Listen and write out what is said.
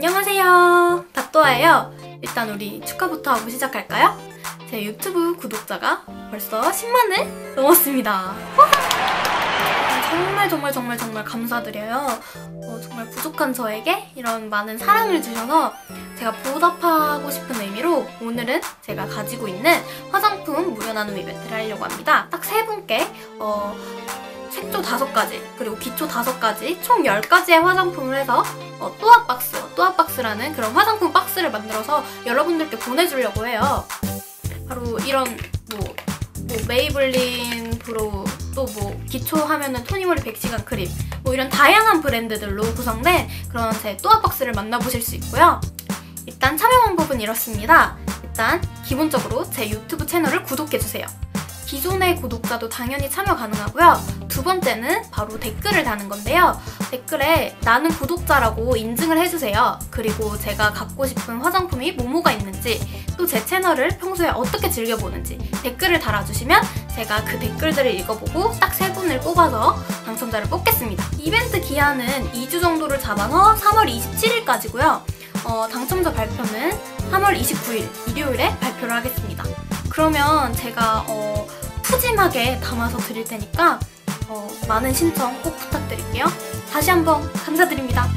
안녕하세요. 닥도아예요. 일단 우리 축하부터 하고 시작할까요? 제 유튜브 구독자가 벌써 10만을 넘었습니다. 정말 정말 정말 정말 감사드려요. 어, 정말 부족한 저에게 이런 많은 사랑을 주셔서 제가 보답하고 싶은 의미로 오늘은 제가 가지고 있는 화장품 무료 나눔 이벤트를 하려고 합니다. 딱 세 분께 어, 색조 다섯 가지 그리고 기초 다섯 가지 총 10가지의 화장품을 해서 어, 또아 박스, 또아 박스라는 그런 화장품 박스를 만들어서 여러분들께 보내주려고 해요. 바로 이런 뭐, 뭐 메이블린 브로우 또 뭐 기초 하면은 토니모리 100시간 크림 뭐 이런 다양한 브랜드들로 구성된 그런 제 또아 박스를 만나보실 수 있고요. 일단 참여 방법은 이렇습니다. 일단 기본적으로 제 유튜브 채널을 구독해주세요. 기존의 구독자도 당연히 참여 가능하고요. 두 번째는 바로 댓글을 다는 건데요. 댓글에 나는 구독자라고 인증을 해주세요. 그리고 제가 갖고 싶은 화장품이 뭐뭐가 있는지 또 제 채널을 평소에 어떻게 즐겨보는지 댓글을 달아주시면 제가 그 댓글들을 읽어보고 딱 세 분을 뽑아서 당첨자를 뽑겠습니다. 이벤트 기한은 2주 정도를 잡아서 3월 27일까지고요. 어, 당첨자 발표는 3월 29일 일요일에 발표를 하겠습니다. 그러면 제가 어, 푸짐하게 담아서 드릴 테니까 어, 많은 신청 꼭 부탁드릴게요. 다시 한번 감사드립니다.